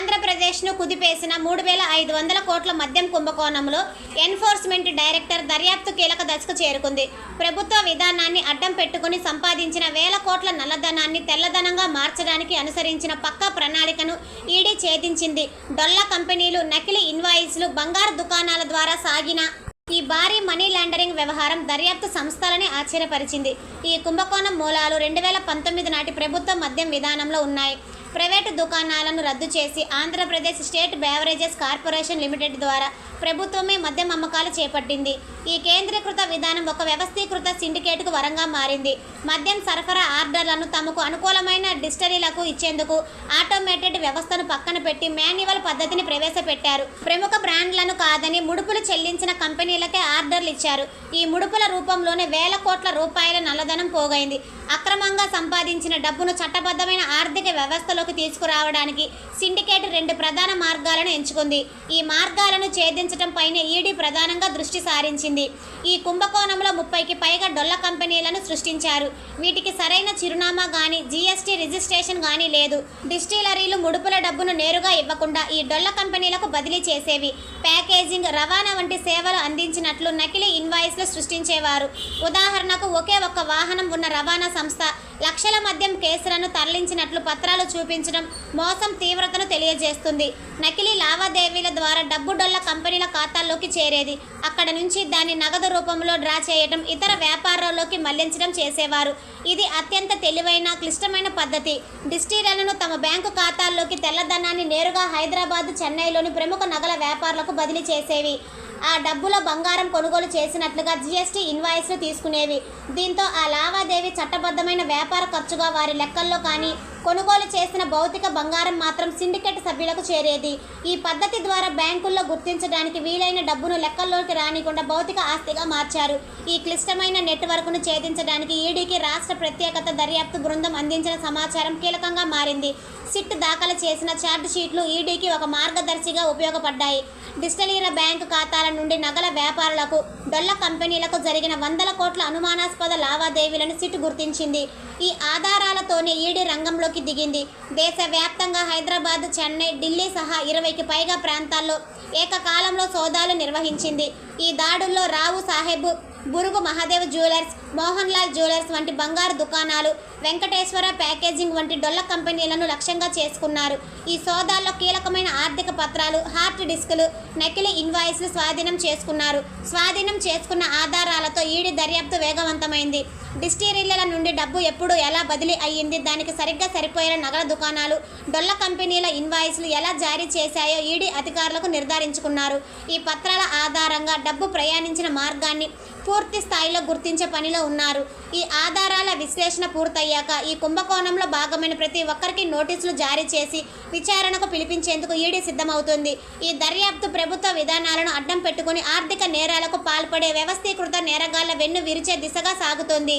ఆంధ్రప్రదేశ్ను కుదిపేసిన మూడు వేల ఐదు వందల కోట్ల మద్యం కుంభకోణంలో ఎన్ఫోర్స్మెంట్ డైరెక్టర్ దర్యాప్తు కీలక దశకు చేరుకుంది. ప్రభుత్వ విధానాన్ని అడ్డం పెట్టుకుని సంపాదించిన వేల కోట్ల నల్లధనాన్ని తెల్లధనంగా మార్చడానికి అనుసరించిన పక్కా ప్రణాళికను ఈడీ ఛేదించింది. డొల్ల కంపెనీలు నకిలీ ఇన్వాయిస్లు బంగారు దుకాణాల ద్వారా సాగిన ఈ భారీ మనీ లాండరింగ్ వ్యవహారం దర్యాప్తు సంస్థలని ఆశ్చర్యపరిచింది. ఈ కుంభకోణం మూలాలు రెండు వేల పంతొమ్మిది నాటి ప్రభుత్వ మద్యం విధానంలో ఉన్నాయి. ప్రైవేటు దుకాణాలను రద్దు చేసి Andhra Pradesh state beverages corporation limited ద్వారా ప్రభుత్వమే మద్యం అమ్మకాలు చేపట్టింది. ఈ కేంద్రీకృత విధానం ఒక వ్యవస్థీకృత సిండికేట్కు వరంగా మారింది. మద్యం సరఫరా ఆర్డర్లను తమకు అనుకూలమైన డిస్టరీలకు ఇచ్చేందుకు ఆటోమేటెడ్ వ్యవస్థను పక్కన పెట్టి మాన్యువల్ పద్ధతిని ప్రవేశపెట్టారు. ప్రముఖ బ్రాండ్లను కాదని ముడుపులు చెల్లించిన కంపెనీలకే ఆర్డర్లు ఇచ్చారు. ఈ ముడుపుల రూపంలోనే వేల కోట్ల రూపాయల నల్లధనం పోగైంది. అక్రమంగా సంపాదించిన డబ్బును చట్టబద్ధమైన ఆర్థిక వ్యవస్థలోకి తీసుకురావడానికి సిండికేట్ రెండు ప్రధాన మార్గాలను ఎంచుకుంది. ఈ మార్గాలను ఛేదించడం పైనే ఈడీ ప్రధానంగా దృష్టి సారించింది. ఈ కుంభకోణంలో ముప్పైకి పైగా డొల్ల కంపెనీలను సృష్టించారు. వీటికి సరైన చిరునామా గాని జీఎస్టీ రిజిస్ట్రేషన్ గాని లేదు. డిస్టిలరీలు ముడుపుల డబ్బును నేరుగా ఇవ్వకుండా ఈ డొల్ల కంపెనీలకు బదిలీ చేసేవి. ప్యాకేజింగ్ రవాణా వంటి సేవలు అందించినట్లు నకిలీ ఇన్వాయిస్లు సృష్టించేవారు. ఉదాహరణకు ఒకే ఒక్క వాహనం ఉన్న రవాణా సంస్థ లక్షల మద్యం కేసులను తరలించినట్లు పత్రాలు చూపించడం మోసం తీవ్రతను తెలియజేస్తుంది. నకిలీ లావాదేవీల ద్వారా డబ్బు డొల్ల కంపెనీల ఖాతాల్లోకి చేరేది. అక్కడ నుంచి దాన్ని నగదు రూపంలో డ్రా చేయడం ఇతర వ్యాపారాల్లోకి మళ్ళించడం చేసేవారు. ఇది అత్యంత తెలివైన క్లిష్టమైన పద్ధతి. డిస్టిలర్లను తమ బ్యాంకు ఖాతాల్లోకి తెల్లధనాన్ని నేరుగా హైదరాబాద్ చెన్నైలోని ప్రముఖ నగల వ్యాపారులకు బదిలీ చేసేవి. ఆ డబ్బులో బంగారం కొనుగోలు చేసినట్లుగా జీఎస్టీ ఇన్వాయిస్లు తీసుకునేవి. దీంతో ఆ లావాదేవీ చట్టబద్ధమైన వ్యాపార ఖర్చుగా వారి లెక్కల్లో కానీ కొనుగోలు చేసిన భౌతిక బంగారం మాత్రం సిండికేట్ సభ్యులకు చేరేది. ఈ పద్ధతి ద్వారా బ్యాంకుల్లో గుర్తించడానికి వీలైన డబ్బును లెక్కల్లోకి రానికుండా భౌతిక ఆస్తిగా మార్చారు. ఈ క్లిష్టమైన నెట్వర్క్ను ఛేదించడానికి ఈడీకి రాష్ట్ర ప్రత్యేకత దర్యాప్తు బృందం అందించిన సమాచారం కీలకంగా మారింది. సిట్ దాఖలు చేసిన ఛార్జ్ షీట్లు ఈడీకి ఒక మార్గదర్శిగా ఉపయోగపడ్డాయి. డిజిటలీల బ్యాంకు ఖాతాల నుండి నగల వ్యాపారులకు డొల్ల కంపెనీలకు జరిగిన వందల కోట్ల అనుమానాస్పద లావాదేవీలను సిట్ గుర్తించింది. ఈ ఆధారాలతోనే ఈడీ రంగంలోకి దిగింది. దేశవ్యాప్తంగా హైదరాబాద్ చెన్నై ఢిల్లీ సహా ఇరవైకి పైగా ప్రాంతాల్లో ఏకకాలంలో సోదాలు నిర్వహించింది. ఈ దాడుల్లో రావు సాహెబ్ బురుగు మహాదేవ్ జ్యువెలర్స్ మోహన్ లాల్ జ్యువెలర్స్ వంటి బంగారు దుకాణాలు వెంకటేశ్వర ప్యాకేజింగ్ వంటి డొల్ల కంపెనీలను లక్ష్యంగా చేసుకున్నారు. ఈ సోదాల్లో కీలకమైన ఆర్థిక పత్రాలు హార్డ్ డిస్కులు నకిలీ ఇన్వాయిస్లు స్వాధీనం చేసుకున్నారు. స్వాధీనం చేసుకున్న ఆధారాలతో ఈడీ దర్యాప్తు వేగవంతమైంది. డిస్టిరీల నుండి డబ్బు ఎప్పుడు ఎలా బదిలీ అయ్యింది దానికి సరిగ్గా సరిపోయిన నగల దుకాణాలు డొల్ల కంపెనీల ఇన్వాయిస్లు ఎలా జారీ చేశాయో ఈడీ అధికారులకు నిర్ధారించుకున్నారు. ఈ పత్రాల ఆధారంగా డబ్బు ప్రయాణించిన మార్గాన్ని పూర్తి స్థాయిలో గుర్తించే పనిలో ఉన్నారు. ఈ ఆధారాల విశ్లేషణ పూర్తయ్యాక ఈ కుంభకోణంలో భాగమైన ప్రతి ఒక్కరికి నోటీసులు జారీ చేసి విచారణకు పిలిపించేందుకు ఈడీ సిద్ధమవుతుంది. ఈ దర్యాప్తు ప్రభుత్వ విధానాలను అడ్డం పెట్టుకుని ఆర్థిక నేరాలకు పాల్పడే వ్యవస్థీకృత నేరగాళ్ళ వెన్ను విరిచే దిశగా సాగుతోంది.